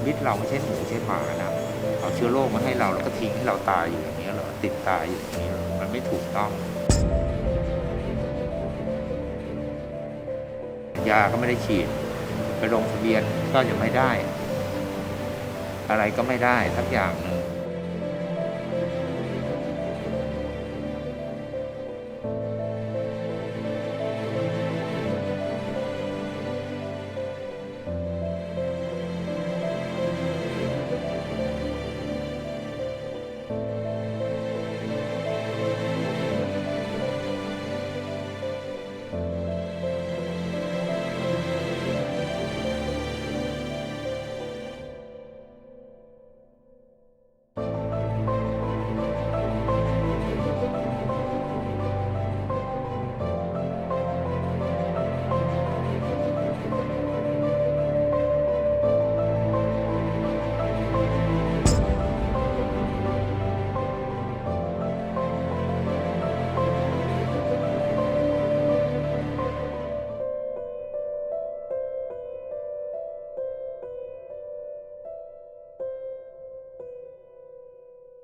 ชีวิตเราไม่ใช่หมูใช่หมานะเอาเชื้อโรคมาให้เราแล้วก็ทิ้งให้เราตายอยู่อย่างนี้เหรอติดตายอยู่อย่างนี้เหรอมันไม่ถูกต้อง ยาก็ไม่ได้ฉีด ไปลงทะเบียนก็ยังไม่ได้ อะไรก็ไม่ได้ทักอย่างหนึ่ง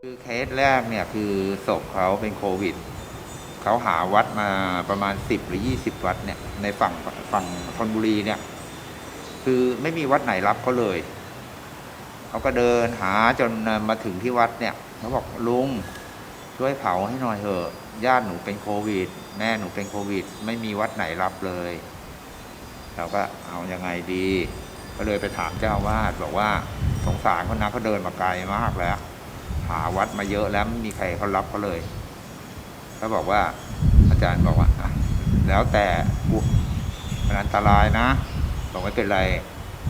คือเคสแรกเนี่ยคือศพเขาเป็นโควิด เขาหาวัดมาประมาณ 10 หรือ 20 วัดเนี่ยในฝั่งฝั่งธนบุรีเนี่ย คือไม่มีวัดไหนรับเขาเลย เขาก็เดินหาจนมาถึงที่วัดเนี่ยเขาบอกลุงช่วยเผาให้หน่อยเถอะญาติหนูเป็นโควิด แม่หนูเป็นโควิด ไม่มีวัดไหนรับเลย เราก็เอายังไงดี ก็เลยไปถามเจ้าอาวาดบอกว่าสงสารคนนั้นเขาเดินมาไกลมากแล้ว หาวัดมาเยอะแล้วไม่มีใครเขารับเขาเลยเขาบอกว่า อาจารย์บอกว่าอะแล้วแต่บุมันอันตรายนะบอกไม่เป็นไร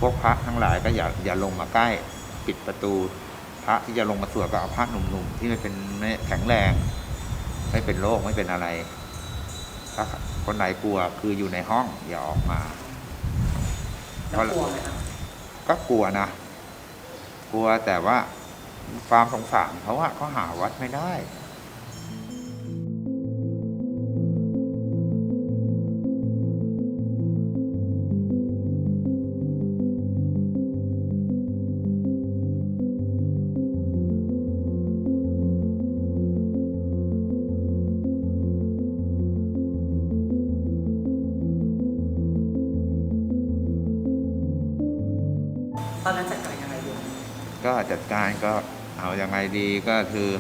พวกพระทั้งหลายก็อย่าอย่าลงมาใกล้ปิดประตู พระที่จะลงมาสวดก็เอาพระหนุ่มๆที่ไม่เป็นไม่แข็งแรง ไม่เป็นโรคไม่เป็นอะไร ถ้าคนไหนกลัวคืออยู่ในห้องอย่าออกมาแล้วกลัวไหมครับก็กลัวนะ กลัวแต่ว่า ความสงสารเขาว่าเขาหาวัดไม่ได้ตอนนั้นจัดการยังไงอยู่ ก็จัดการก็เอาอยัางไงดีก็คือ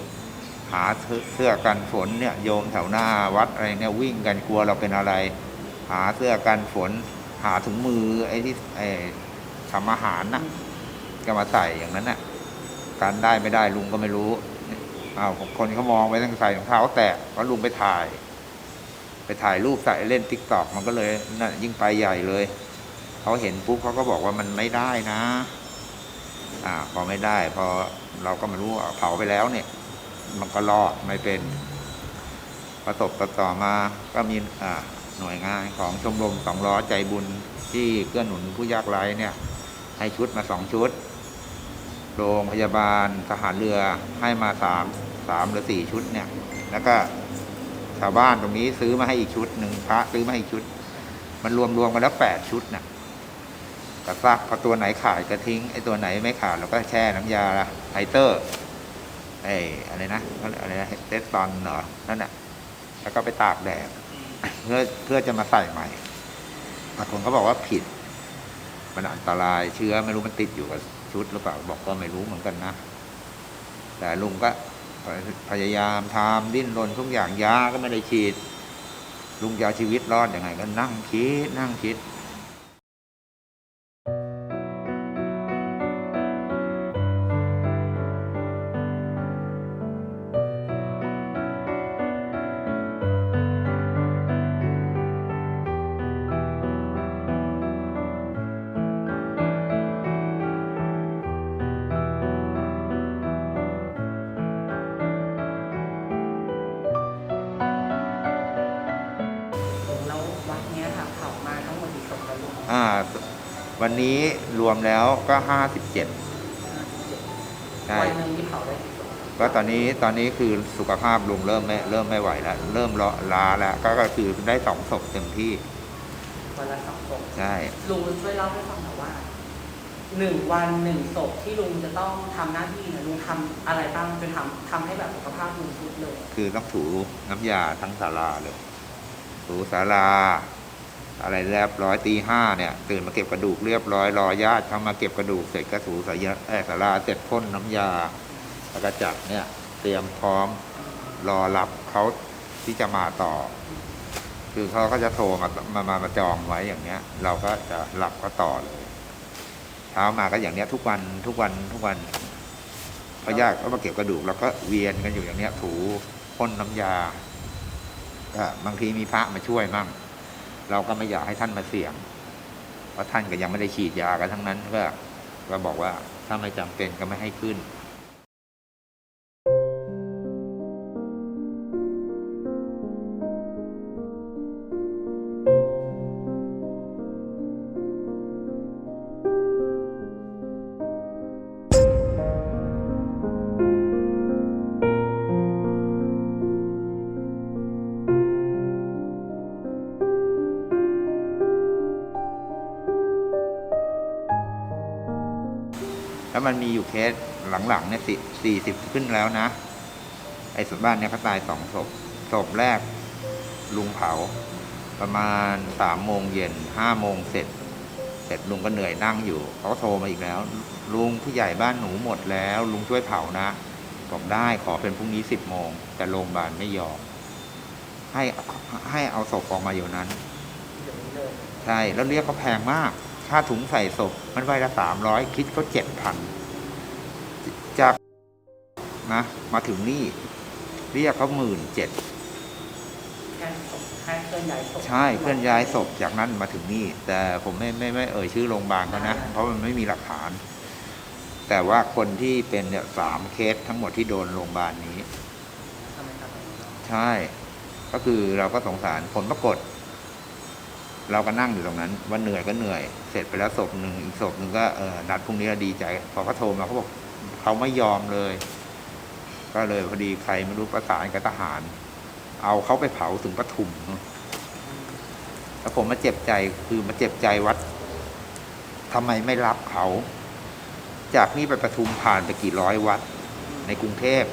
หาเสื้อกันฝนเนี่ยโยมแถวหน้าวัดอะไรเนี่ยวิ่งกันกลัวเราเป็นอะไร หาเสื้อกันฝน หาถุงมือไอ้ที่ไอ้ทำอาหารนะก็มาใส่อย่างนั้นน่ะการได้ไม่ได้ลุงก็ไม่รู้อ้าวคนเขามองไปตั้งใส่รองเท้าแตกเพราะลุงไปถ่าย ไปถ่ายรูปใส่เล่นติ๊กตอกมันก็เลยน่ะยิ่งไปใหญ่เลยเขาเห็นปุ๊บเขาก็บอกว่ามันไม่ได้นะ อ่าพอไม่ได้พอเราก็ไม่รู้เผาไปแล้วเนี่ย มันก็รอดไม่เป็นประสบต่อต่อมาก็มีอ่าหน่วยงานของชมรมสองล้อใจบุญที่เกื้อหนุนผู้ยากไร้เนี่ย ให้ชุดมาสองชุด โรงพยาบาลทหารเรือให้มาสามสามหรือสี่ชุดเนี่ย แล้วก็ชาวบ้านตรงนี้ซื้อมาให้อีกชุดหนึ่งพระซื้อมาให้อีกชุด มันรวมรวมกันแล้วแปดชุดน่ะ กระซักพอตัวไหนขาดก็ทิ้งไอ้ตัวไหนไม่ขาดเราก็แช่น้ำยาไฮเตอร์ไอ้อะไรนะอะไรนะเทสตอนเหรอนั่นแหละแล้วก็ไปตากแดดเพื่อเพื่อจะมาใส่ใหม่บางคนก็บอกว่าผิด มันอันตรายเชื้อไม่รู้มันติดอยู่กับชุดหรือเปล่าบอกก็ไม่รู้เหมือนกันนะ แต่ลุงก็พยายามทำดิ้นรนทุกอย่างยาก็ไม่ได้ฉีด ลุงจะเอาชีวิตรอดอยังไงก็นั่งคิดนั่งคิด วันนี้รวมแล้วก็ห้าสิบเจ็ดใช่วันหนึ่งที่เผาได้กี่ศพก็ตอนนี้ตอนนี้คือสุขภาพลุงเริ่มไม่เริ่มไม่ไหวแล้วเริ่มล้าล้าแล้วก็ก็คือได้สองศพเต็มที่วันละสองศพใช่ ลุงช่วยเล่าให้ฟังหน่อยว่าทหนึ่งวันหนึ่งศพที่ลุงจะต้องทำหน้าที่เนี่ยลุงทำอะไรบ้างจนทำทำให้แบบสุขภาพลุงสุดเลยคือต้องถูน้ำยาทั้งศาลาเลย ถูศาลา อะไรเรียบร้อยตีห้าเนี่ยตื่นมาเก็บกระดูกเรียบร้อยรอญาติเข้ามาเก็บกระดูกเสร็จก็ถูสายเอ่าลาเสร็จพ่นน้ำยาแล้วก็จัดเนี่ยเตรียมพร้อมรอรับเขาที่จะมาต่อ คือเขาก็จะโทรมามามามาจองไว้อย่างเนี้ย เราก็จะรับก็ต่อเลยเช้ามาก็อย่างเนี้ยทุกวันทุกวันทุกวันพญาติก็มาเก็บกระดูกแล้วก็เวียนกันอยู่อย่างเนี้ยถูพ่นน้ำยาก็บางทีมีพระมาช่วยมั่ง เราก็ไม่อยากให้ท่านมาเสี่ยง เพราะท่านก็ยังไม่ได้ฉีดยากันทั้งนั้นก็ก็บอกว่าถ้าไม่จำเป็นก็ไม่ให้ขึ้น มันมีอยู่เคสหลังๆเนี่ยสี่สี่สิบขึ้นแล้วนะ ไอ้สวนบ้านเนี่ยเขาตายสองศพศพแรกลุงเผา ประมาณสามโมงเย็นห้าโมงเสร็จ เสร็จลุงก็เหนื่อยนั่งอยู่เขาโทรมาอีกแล้ว ลุงผู้ใหญ่บ้านหนูหมดแล้ว ลุงช่วยเผานะบอกได้ขอเป็นพรุ่งนี้สิบโมง แต่โรงพยาบาลไม่ยอมให้ให้เอาศพออกมาอยู่นั้นเดี๋ยวนี้เลยใช่ แล้วเรียกเขาแพงมาก ค่าถุงใส่ศพมันใบละสามร้อยคิดก็เจ็ดพันจากนะมาถึงนี่ เรียกเขาหมื่นเจ็ดแค่ศพแค่เคลื่อนย้ายศพใช่เคลื่อนย้ายศพจากนั้นมาถึงนี่ แต่ผมไม่ไม่ไม่เอ่ยชื่อโรงพยาบาลเขานะ เพราะมันไม่มีหลักฐาน แต่ว่าคนที่เป็นเนี่ยสามเคสทั้งหมดที่โดนโรงพยาบาลนี้ทำไมครับใช่ ก็คือเราก็สงสารผลปรากฏ เราก็นั่งอยู่ตรงนั้น ว่าเหนื่อยก็เหนื่อย เสร็จไปแล้วศพหนึ่งอีกศพหนึ่งก็เออนัดพรุ่งนี้เราดีใจพอเขาโทรมาเขาบอกเขาไม่ยอมเลย ก็เลยพอดีใครไม่รู้ประสานกับทหาร เอาเขาไปเผาถึงปทุมแล้วผมมาเจ็บใจคือมาเจ็บใจวัดทำไมไม่รับเขา จากนี่ไปปทุมผ่านไปกี่ร้อยวัด ในกรุงเทพ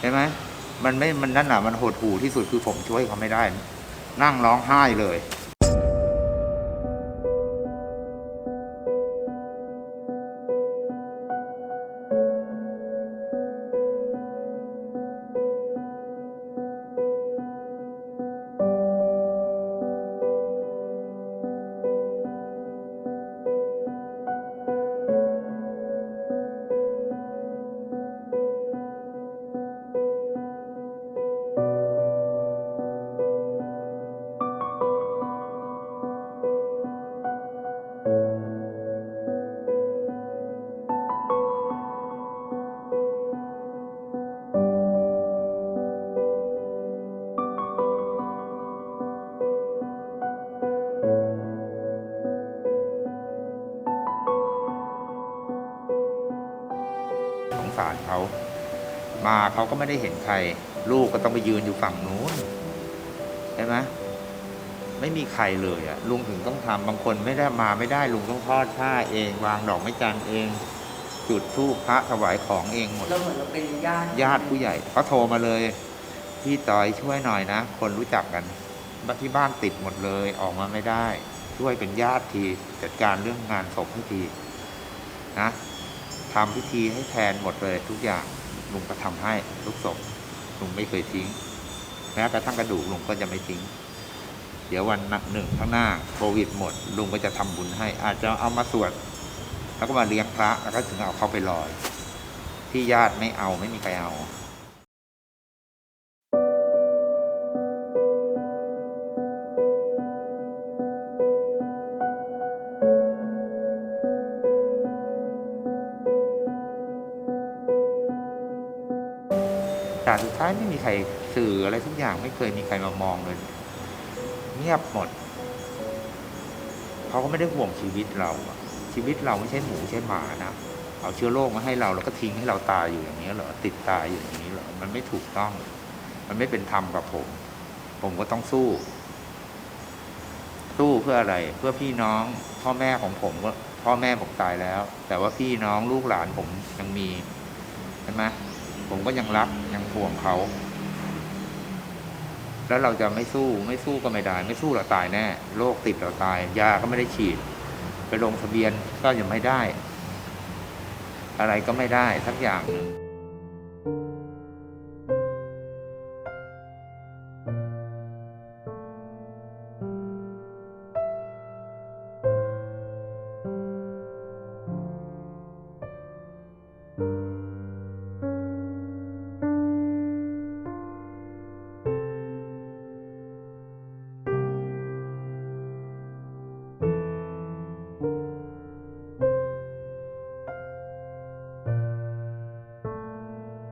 ใช่ไหมมันไม่มันนั่นน่ะมันโหดหู่ที่สุดคือผมช่วยเขาไม่ได้ นั่งร้องไห้เลย สงสารเขา มาเขาก็ไม่ได้เห็นใคร ลูกก็ต้องไปยืนอยู่ฝั่งนู้นใช่ไหมไม่มีใครเลยอะลุงถึงต้องทำบางคนไม่ได้มาไม่ได้ลุงต้องทอดผ้าเอง วางดอกไม้จันทร์เอง จุดธูปพระถวายของเองหมดเราเหมือนเราเป็นญาติญาติผู้ใหญ่เขาโทรมาเลยพี่ต่อยช่วยหน่อยนะ คนรู้จักกันบ้านที่บ้านติดหมดเลยออกมาไม่ได้ ช่วยเป็นญาติทีจัดการเรื่องงานศพให้ทีนะ ทำพิธีให้แทนหมดเลยทุกอย่างลุงก็ทำให้ทุกศพลุงไม่เคยทิ้งแม้กระทั่งกระดูกลุงก็จะไม่ทิ้ง เดี๋ยววันหนึ่งข้างหน้าโควิดหมดลุงก็จะทำบุญให้ อาจจะเอามาสวดแล้วก็มาเลี้ยงพระแล้วก็ถึงเอาเขาไปลอย ที่ญาติไม่เอาไม่มีใครเอา แต่สุดท้ายไม่มีใครสื่ออะไรทุกอย่างไม่เคยมีใครมามองเลยเงียบหมดเขาก็ไม่ได้ห่วงชีวิตเราชีวิตเราไม่ใช่หมูใช่หมานะเอาเชื้อโรคมาให้เราแล้วก็ทิ้งให้เราตายอยู่อย่างนี้เหรอติดตายอยู่อย่างนี้เหรอมันไม่ถูกต้อง มันไม่เป็นธรรมกับผม ผมก็ต้องสู้ สู้เพื่อพื่ออะไร เพื่อพี่น้อง พ่อแม่ของผมก็พ่อแม่ผมตายแล้ว แต่ว่าพี่น้องลูกหลานผมยังมีใช่ไหม ผมก็ยังรักยังห่วงเขา แล้วเราจะไม่สู้ไม่สู้ก็ไม่ได้ ไม่สู้เราตายแน่โรคติดเราตาย ยาก็ไม่ได้ฉีด ไปลงทะเบียนก็ยังไม่ได้ อะไรก็ไม่ได้สักอย่างหนึ่ง